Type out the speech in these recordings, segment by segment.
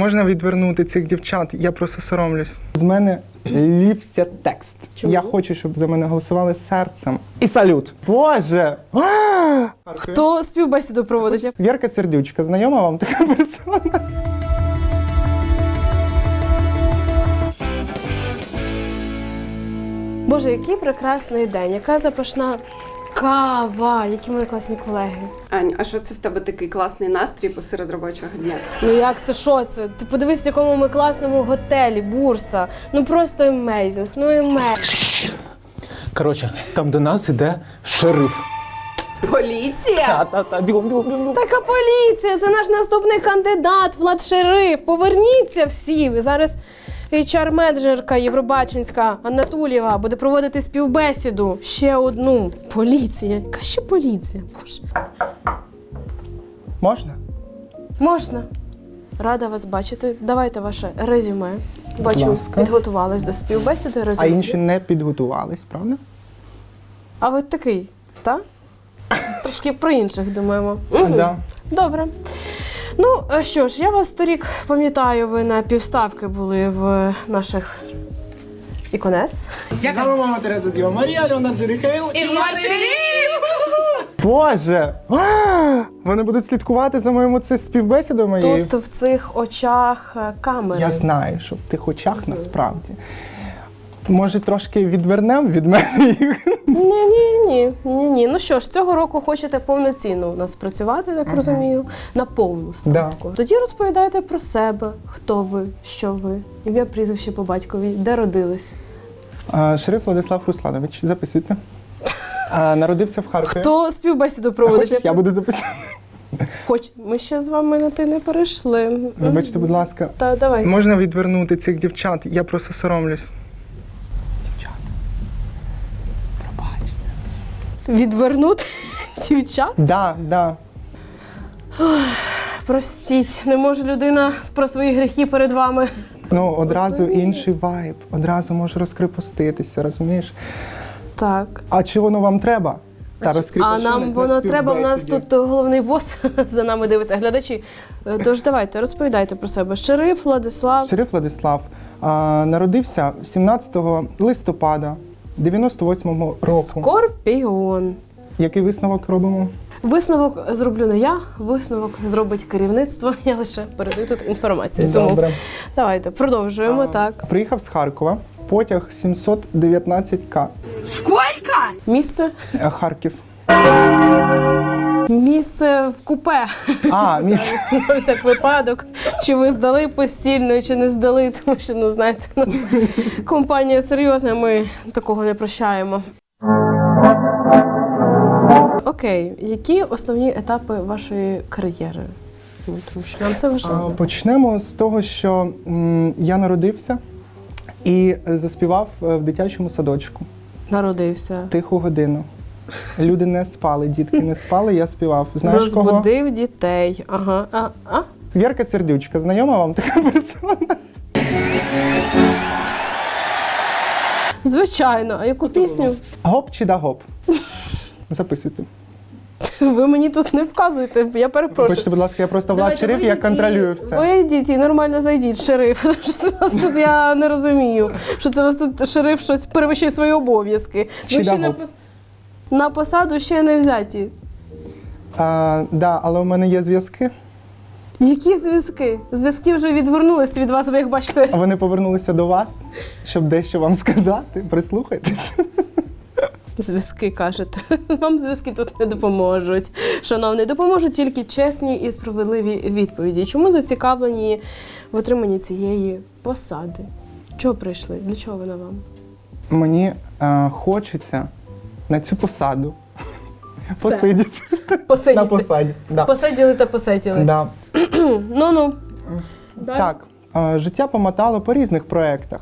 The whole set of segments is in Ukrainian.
Можна відвернути цих дівчат, я просто соромлюсь. З мене лівся текст. Чому? Я хочу, щоб за мене голосували серцем. І салют. Боже! Хто співбесіду проводить? Вірка Сердючка, знайома вам така персона? Боже, який прекрасний день, яка запашна кава, які мої класні колеги. Ань, а що це в тебе такий класний настрій посеред робочого дня? Ну як це що це? Ти подивись, в якому ми класному готелі, бурса. Ну просто емейзинг, ну емейзинг. Коротше, там до нас іде шериф. Поліція? Та-та-та, бігом, бігом, бігом. Така поліція, це наш наступний кандидат, Влад Шериф. Поверніться всі. Ви Зараз HR-менеджерка Євробаченська Анатолієва буде проводити співбесіду. Ще одну. Поліція. Яка ще поліція? Боже. Можна? Можна. Рада вас бачити. Давайте ваше резюме. Бачу, ласка. підготувались до співбесіди. А інші не підготувались, правда? А ви такий, так? Трошки про інших думаємо. Мгм. Да. Добре. Ну що ж, я вас торік пам'ятаю, ви на півставки були в наших іконес. Саме мама Тереза Діва, Марія Леонард Джеріхейл і Боже! А! Вони будуть слідкувати за моєю це співбесідою моєю. Тут в цих очах е, камери. Я знаю, що в тих очах насправді. Може, трошки відвернемо від мене їх. Ні, ні, ні, ні, ні. Ну що ж, цього року хочете повноцінно у нас працювати, так розумію, на повну ставку. Тоді розповідайте про себе, хто ви, що ви, ім'я, прізвище по батькові, де родились. А, Шериф Владислав Русланович, записуйте. А, Народився в Харкові. Хто співбесіду Хочеш, я буду записувати. Хоч ми ще з вами на ти не перейшли. Вибачте, будь ласка. Та давайте. Можна відвернути цих дівчат, я просто соромлюсь. Дівчата. Пробачте. Відвернути дівчат? Да, да. Простіть, не може людина про свої гріхи перед вами. Ну, одразу інший вайб, одразу може розкріпоститися, розумієш? Так. А чи воно вам треба? Та А розкріпощеність нам на воно треба. У нас співбесіді. тут головний бос за нами дивиться. Глядачі. Е, Тож давайте розповідайте про себе. Шериф Владислав. Шериф Владислав а, народився 17 листопада 98-го року. Скорпіон. Який висновок робимо? Висновок зроблю не я, висновок зробить керівництво. Я лише передаю тут інформацію. Тому Добре. давайте продовжуємо. Так. Приїхав з Харкова, потяг 719К. Місце. Е, Харків. Місце в купе. А, міс... На всяк випадок, чи ви здали постільно, чи не здали, тому що, ну знаєте, у нас компанія серйозна, ми такого не прощаємо. Окей, які основні етапи вашої кар'єри? Ну, тому що нам це важливо. Почнемо з того, що м, я народився і е, заспівав е, в дитячому садочку Народився. тиху годину. Люди не спали, дітки не спали, я співав. Знаєш кого? Дітей. Ага. А, а? Вірка Сердючка, знайома вам така персона? Звичайно, а яку пісню? Гоп чи да гоп? Записуйте. Ви мені тут не вказуєте, я перепрошую. Вибачте, будь ласка, я просто Влад Давайте Шериф, я контролюю і все. Вийдіть і нормально зайдіть, шериф. Що це вас тут я не розумію. Що це у вас тут шериф щось перевищує свої обов'язки. Чи Ви ще на, дав? пос... на посаду ще не взяті. А, да, але у мене є зв'язки. Які зв'язки? Зв'язки вже відвернулися від вас, ви як бачите. А вони повернулися до вас, щоб дещо вам сказати. Прислухайтесь. Зв'язки кажете. Вам зв'язки тут не допоможуть. Шановний, допоможуть тільки чесні і справедливі відповіді. Чому зацікавлені в отриманні цієї посади? Чого прийшли? Для чого вона вам? Мені е, хочеться на цю посаду посидіти. Посидіти. На посаді. Да. Посиділи та посиділи. Да. Ну ну. Так, е, життя помотало по різних проєктах.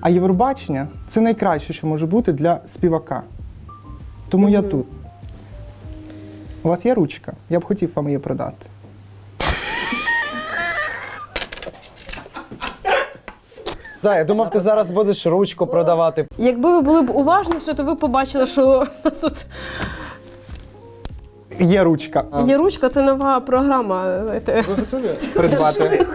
А Євробачення це найкраще, що може бути для співака. Тому я тут. У вас є ручка? Я б хотів вам її продати. Так, я думав, ти зараз будеш ручку продавати. Якби ви були б уважніше, то ви б побачили, що у нас тут Є ручка. є ручка, це нова програма. знаєте. Придбати.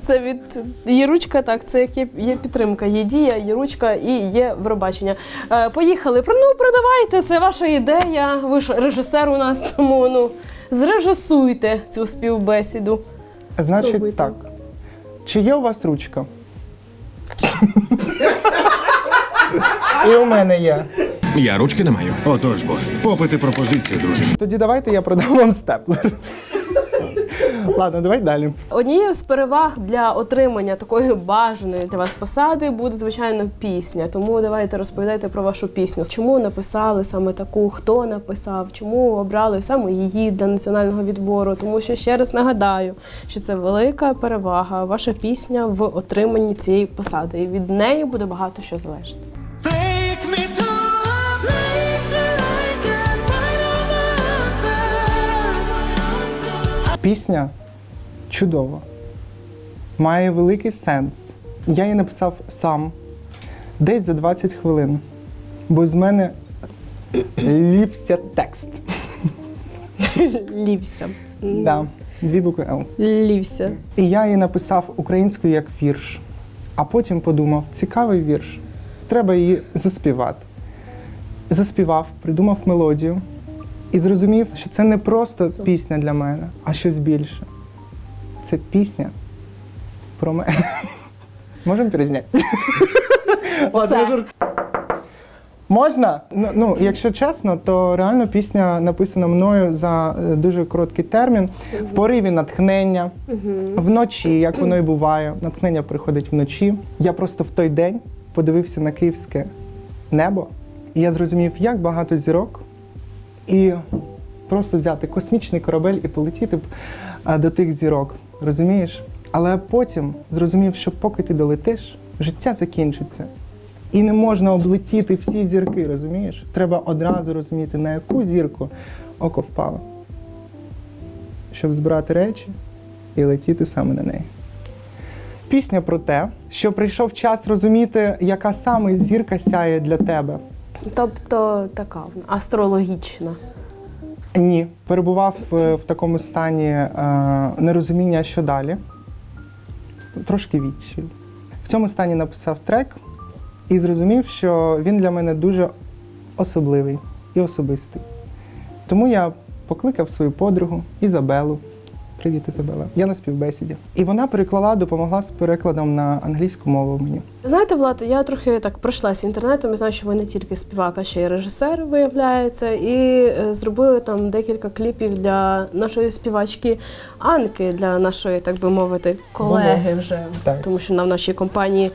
Це від є ручка, так, це як є, є підтримка, є дія, є ручка і є виробачення. Е, поїхали. Про- Ну, продавайте, це ваша ідея. Ви ж режисер у нас, тому ну зрежисуйте цю співбесіду. Значить, Пробуйте. так. Чи є у вас ручка? І у мене є. Я ручки не маю. Отож бо, попити пропозицію, друже. Тоді давайте я продам вам степлер. Ладно, давай далі. Однією з переваг для отримання такої бажаної для вас посади буде звичайно пісня. Тому давайте розповідайте про вашу пісню. Чому написали саме таку? Хто написав? Чому обрали саме її для національного відбору? Тому що ще раз нагадаю, що це велика перевага. Ваша пісня в отриманні цієї посади, і від неї буде багато що залежати. Пісня чудова, має великий сенс. Я її написав сам десь за 20 хвилин, бо з мене лівся текст. Лівся. Да, дві букви Л. Лівся. І я її написав українською як вірш. А потім подумав, цікавий вірш, треба її заспівати. Заспівав, придумав мелодію і зрозумів, що це не просто пісня для мене, а щось більше. Це пісня про мене. Можемо перезняти? Ладно. Можна? Ну, ну, якщо чесно, то реально пісня написана мною за е, дуже короткий термін, в пориві натхнення, вночі, як воно і буває. Натхнення приходить вночі. Я просто в той день подивився на київське небо, і я зрозумів, як багато зірок, і просто взяти космічний корабель і полетіти б, е, до тих зірок. Розумієш? Але потім зрозумів, що поки ти долетиш, життя закінчиться. І не можна облетіти всі зірки, розумієш? Треба одразу розуміти, на яку зірку око впало, щоб збирати речі і летіти саме на неї. Пісня про те, що прийшов час розуміти, яка саме зірка сяє для тебе. Тобто така астрологічна. Ні, перебував е, в такому стані е, нерозуміння, що далі. Трошки відчай. В цьому стані написав трек і зрозумів, що він для мене дуже особливий і особистий. Тому я покликав свою подругу Ізабелу. Привіт, Ізабела. Я на співбесіді. І вона переклала, допомогла з перекладом на англійську мову мені. Знаєте, Влад, я трохи так пройшлася інтернетом і знаю, що ви не тільки співак, а ще й режисер, виявляється, і е, зробили там декілька кліпів для нашої співачки Анки, для нашої, так би мовити, колеги вже. Так. Тому що вона в нашій компанії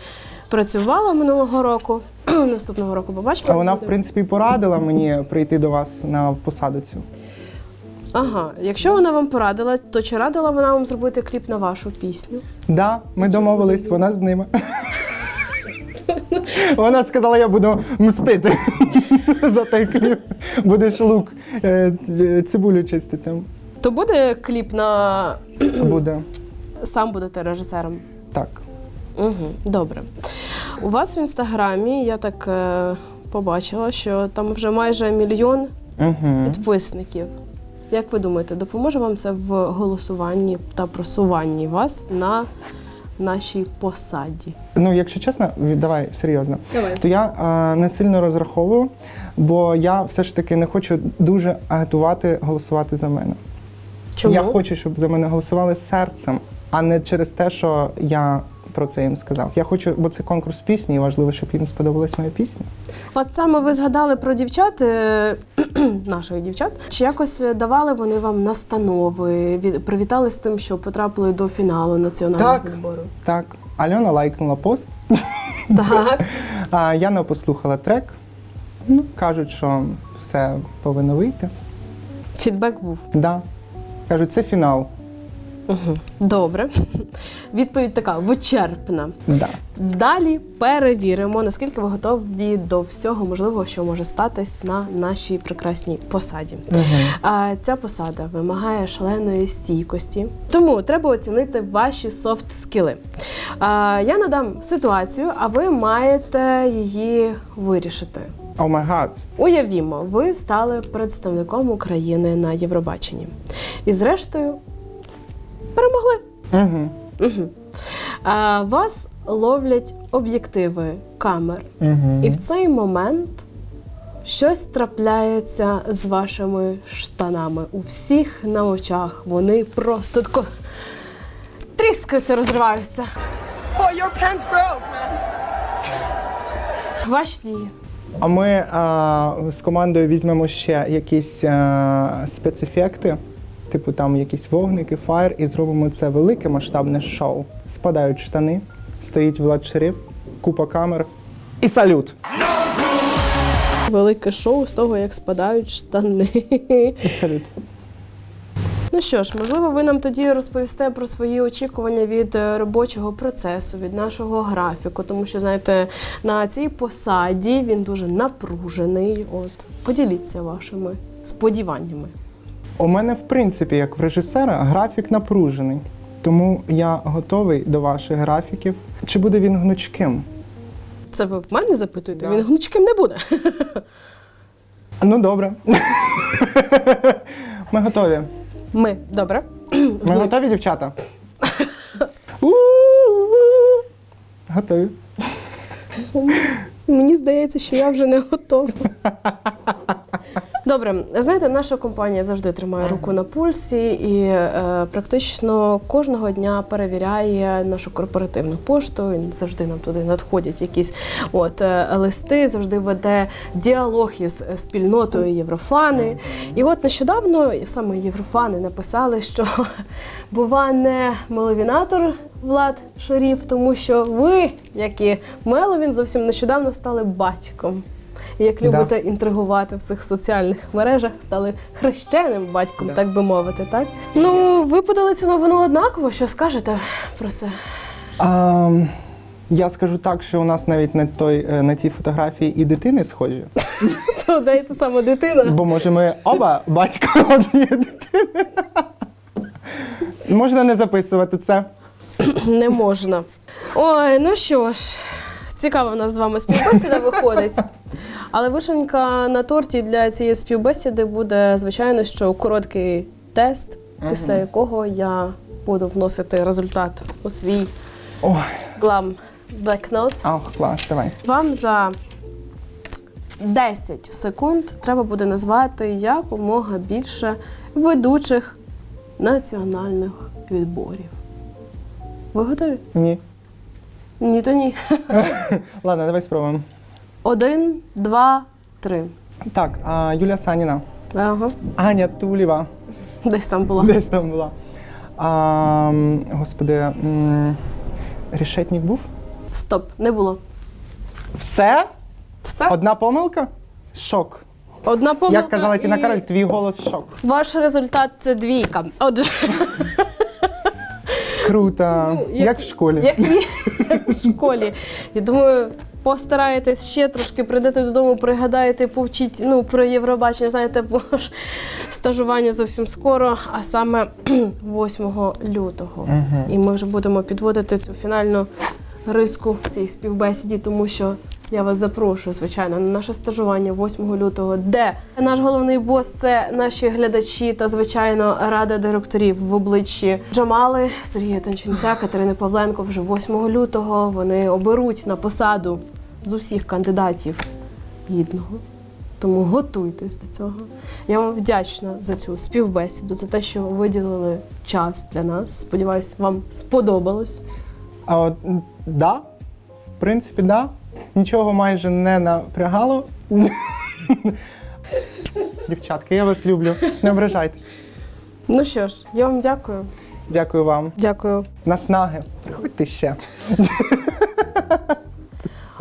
працювала минулого року. Наступного року побачимо. А вона, в принципі, порадила мені прийти до вас на посаду цю. Ага, якщо вона вам порадила, то чи радила вона вам зробити кліп на вашу пісню? Да, ми домовились, вона з ними. Вона сказала, я буду мстити за той кліп. Будеш лук, е, цибулю чистити. То буде кліп на Буде. сам будете режисером? Так. Угу, добре. У вас в інстаграмі я так е, побачила, що там вже майже мільйон Угу. підписників. Як ви думаєте, допоможе вам це в голосуванні та просуванні вас на нашій посаді? Ну, якщо чесно, давай серйозно, Давай. то я е, не сильно розраховую, бо я все ж таки не хочу дуже агітувати голосувати за мене. Чому? Я хочу, щоб за мене голосували серцем, а не через те, що я про це їм сказав. Я хочу, бо це конкурс пісні, і важливо, щоб їм сподобалась моя пісня. От саме ви згадали про дівчат, е, наших дівчат. Чи якось давали вони вам настанови, привітали з тим, що потрапили до фіналу національного Так. відбору? Так, Альона лайкнула пост. Так. А Яна послухала трек. Ну, кажуть, що все повинно вийти. Фідбек був. Да. Кажуть, це фінал. Угу. Добре. Відповідь така вичерпна. Да. Далі перевіримо, наскільки ви готові до всього можливого, що може статись на нашій прекрасній посаді. А, ця посада вимагає шаленої стійкості, тому треба оцінити ваші софт скіли. А, я надам ситуацію, а ви маєте її вирішити. О май гад. Уявімо, ви стали представником України на Євробаченні. І зрештою перемогли. Угу. Угу. А, вас ловлять об'єктиви камер. Угу. І в цей момент щось трапляється з вашими штанами. У всіх на очах вони просто тако тріскаються, розриваються. Oh, your pants broke. Ваші дії. А ми а, з командою візьмемо ще якісь а, спецефекти, типу там якісь вогники, фаєр, і зробимо це велике масштабне шоу. Спадають штани, стоїть Влад Шериф, купа камер і салют. Велике шоу з того, як спадають штани. І салют. Ну що ж, можливо, ви нам тоді розповісте про свої очікування від е, робочого процесу, від нашого графіку, тому що знаєте, на цій посаді він дуже напружений. От поділіться вашими сподіваннями. У мене, в принципі, як в режисера, графік напружений. Тому я готовий до ваших графіків. Чи буде він гнучким? Це ви в мене запитуєте? Да. Він гнучким не буде. Ну, добре. Ми готові. Ми добре. Ми готові, дівчата? Готові. Мені здається, що я вже не готова. Добре, знаєте, наша компанія завжди тримає руку на пульсі і е, практично кожного дня перевіряє нашу корпоративну пошту. І завжди нам туди надходять якісь от е, листи, завжди веде діалог із е, спільнотою Єврофани. І от нещодавно саме Єврофани написали, що бува не меловінатор Влад Шарів, тому що ви, як і Меловін, зовсім нещодавно стали батьком. Як Да. любите інтригувати в цих соціальних мережах, стали хрещеним батьком, Да. так би мовити, так? Ну, ви подали цю новину однаково. Що скажете про це? А, я скажу так, що у нас навіть на, той, е, на тій фотографії і дитини схожі. Це одна і та сама дитина. Бо може ми оба батько однієї дитини. Можна не записувати це. Не можна. Ой, ну що ж, цікава в нас з вами співбесіда виходить. Але вишенька на торті для цієї співбесіди буде, звичайно, що короткий тест, після якого я буду вносити результат у свій Ой, глам блокнот. ах, клас, давай. Вам за 10 секунд треба буде назвати якомога більше ведучих національних відборів. Ви готові? Ні. Ні, то ні. Ладно, давай спробуємо. Один, два, три. Так, а, Юлія Саніна. Ага. Аня Тулєва. Десь там була. Десь там була. А, м, господи, м, Рішетнік був? Стоп, не було. Все? Все? Одна помилка? Шок. Одна помилка. Як казала Тіна і Кароль, твій голос шок. Ваш результат це двійка. Отже, Круто. Ну, як- як в школі. як, як в школі. Я думаю, постараєтесь ще трошки, прийдете додому, пригадаєте, повчіть ну, про Євробачення. Знаєте, бо ж стажування зовсім скоро, а саме 8 лютого. І ми вже будемо підводити цю фінальну риску в цій співбесіді, тому що. Я вас запрошую, звичайно, на наше стажування 8 лютого, де наш головний бос це наші глядачі та, звичайно, рада директорів в обличчі Джамали, Сергія Танченця, Катерини Павленко. Вже 8 лютого вони оберуть на посаду з усіх кандидатів гідного. Тому готуйтесь до цього. Я вам вдячна за цю співбесіду, за те, що виділили час для нас. Сподіваюсь, вам сподобалось. А от, да, в принципі, да. Нічого майже не напрягало. Дівчатки, я вас люблю. Не ображайтесь. Ну що ж, я вам дякую. Дякую вам. Дякую. Наснаги. Приходьте ще.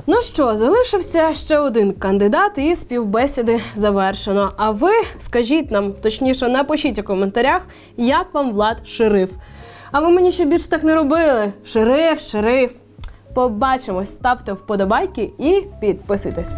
Ну що, залишився ще один кандидат, і співбесіди завершено. А ви скажіть нам, точніше, напишіть у коментарях, як вам влад шериф. А ви мені ще більше так не робили. Шериф, шериф. Побачимось, ставте вподобайки і підписуйтесь.